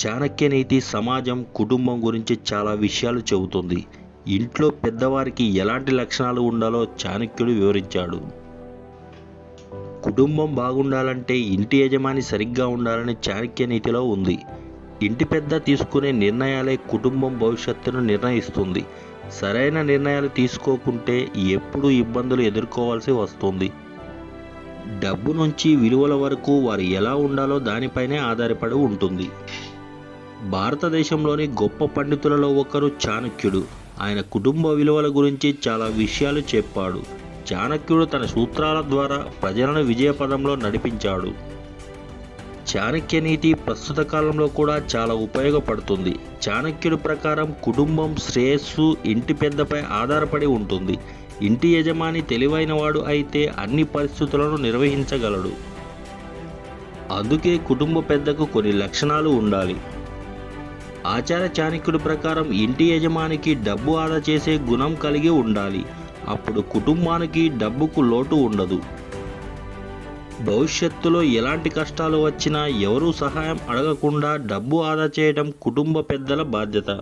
చాణక్య నీతి సమాజం కుటుంబం గురించి చాలా విషయాలు చెబుతుంది. ఇంట్లో పెద్దవారికి ఎలాంటి లక్షణాలు ఉండాలో చాణక్యుడు వివరించాడు. కుటుంబం బాగుండాలంటే ఇంటి యజమాని సరిగ్గా ఉండాలని చాణక్య నీతిలో ఉంది. ఇంటి పెద్ద తీసుకునే నిర్ణయాలే కుటుంబం భవిష్యత్తును నిర్ణయిస్తుంది. సరైన నిర్ణయాలు తీసుకోకుంటే ఎప్పుడూ ఇబ్బందులు ఎదుర్కోవాల్సి వస్తుంది. డబ్బు నుంచి విలువల వరకు వారు ఎలా ఉండాలో దానిపైనే ఆధారపడి ఉంటుంది. భారతదేశంలోని గొప్ప పండితులలో ఒకరు చాణక్యుడు. ఆయన కుటుంబ విలువల గురించి చాలా విషయాలు చెప్పాడు. చాణక్యుడు తన సూత్రాల ద్వారా ప్రజలను విజయపదంలో నడిపించాడు. చాణక్య నీతి ప్రస్తుత కాలంలో కూడా చాలా ఉపయోగపడుతుంది. చాణక్యుడి ప్రకారం కుటుంబం శ్రేయస్సు ఇంటి పెద్దపై ఆధారపడి ఉంటుంది. ఇంటి యజమాని తెలివైనవాడు అయితే అన్ని పరిస్థితులను నిర్వహించగలడు. అందుకే కుటుంబ పెద్దకు కొన్ని లక్షణాలు ఉండాలి. ఆచార చాణక్యుడి ప్రకారం ఇంటి యజమానికి డబ్బు ఆదా చేసే గుణం కలిగి ఉండాలి. అప్పుడు కుటుంబానికి డబ్బుకు లోటు ఉండదు. భవిష్యత్తులో ఎలాంటి కష్టాలు వచ్చినా ఎవరూ సహాయం అడగకుండా డబ్బు ఆదా చేయడం కుటుంబ పెద్దల బాధ్యత.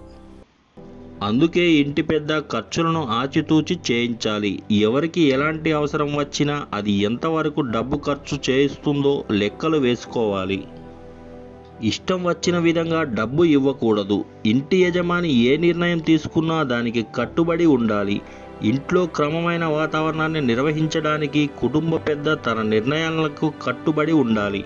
అందుకే ఇంటి పెద్ద ఖర్చులను ఆచితూచి చేయించాలి. ఎవరికి ఎలాంటి అవసరం వచ్చినా అది ఎంతవరకు డబ్బు ఖర్చు చేయిస్తుందో లెక్కలు వేసుకోవాలి. ఇష్టం వచ్చిన విధంగా డబ్బు ఇవ్వకూడదు. ఇంటి యజమాని ఏ నిర్ణయం తీసుకున్నా దానికి కట్టుబడి ఉండాలి. ఇంట్లో క్రమమైన వాతావరణాన్ని నిర్వహించడానికి కుటుంబ పెద్ద తన నిర్ణయాలకు కట్టుబడి ఉండాలి.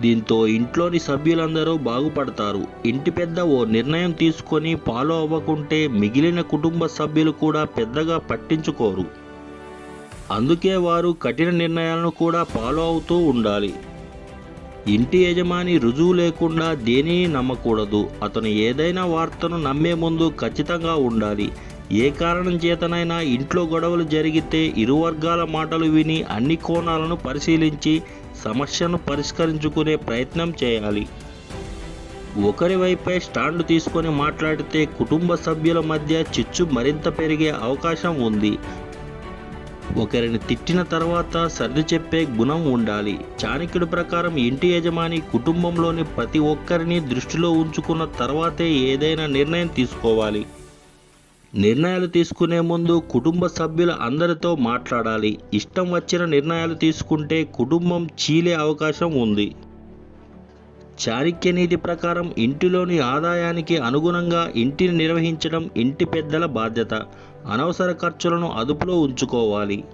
దీంతో ఇంట్లోని సభ్యులందరూ బాగుపడతారు. ఇంటి పెద్ద ఓ నిర్ణయం తీసుకొని ఫాలో అవ్వకుంటే మిగిలిన కుటుంబ సభ్యులు కూడా పెద్దగా పట్టించుకోరు. అందుకే వారు కఠిన నిర్ణయాలను కూడా ఫాలో అవుతూ ఉండాలి. ఇంటి యజమాని రుజువు లేకుండా దేనిని నమ్మకూడదు. అతను ఏదైనా వార్తను నమ్మే ముందు ఖచ్చితంగా ఉండాలి. ఏ కారణం చేతనైనా ఇంట్లో గొడవలు జరిగితే ఇరు వర్గాల మాటలు విని అన్ని కోణాలను పరిశీలించి సమస్యను పరిష్కరించుకునే ప్రయత్నం చేయాలి. ఒకరి వైపే స్టాండ్ తీసుకొని మాట్లాడితే కుటుంబ సభ్యుల మధ్య చిచ్చు మరింత పెరిగే అవకాశం ఉంది. ఒకరిని తిట్టిన తర్వాత సర్ది చెప్పే గుణం ఉండాలి. చాణక్యుడి ప్రకారం ఇంటి యజమాని కుటుంబంలోని ప్రతి ఒక్కరిని దృష్టిలో ఉంచుకున్న తర్వాతే ఏదైనా నిర్ణయం తీసుకోవాలి. నిర్ణయాలు తీసుకునే ముందు కుటుంబ సభ్యుల అందరితో మాట్లాడాలి. ఇష్టం వచ్చిన నిర్ణయాలు తీసుకుంటే కుటుంబం చీలే అవకాశం ఉంది. చాణక్య నీతి ప్రకారం ఇంటిలోని ఆదాయానికి అనుగుణంగా ఇంటిని నిర్వహించడం ఇంటి పెద్దల బాధ్యత. అనవసర ఖర్చులను అదుపులో ఉంచుకోవాలి.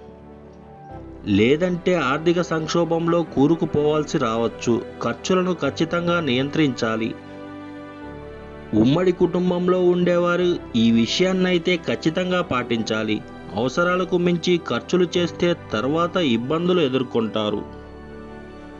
లేదంటే ఆర్థిక సంక్షోభంలో కూరుకుపోవాల్సి రావచ్చు. ఖర్చులను ఖచ్చితంగా నియంత్రించాలి. ఉమ్మడి కుటుంబంలో ఉండేవారు ఈ విషయాన్నైతే ఖచ్చితంగా పాటించాలి. అవసరాలకు మించి ఖర్చులు చేస్తే తర్వాత ఇబ్బందులు ఎదుర్కొంటారు.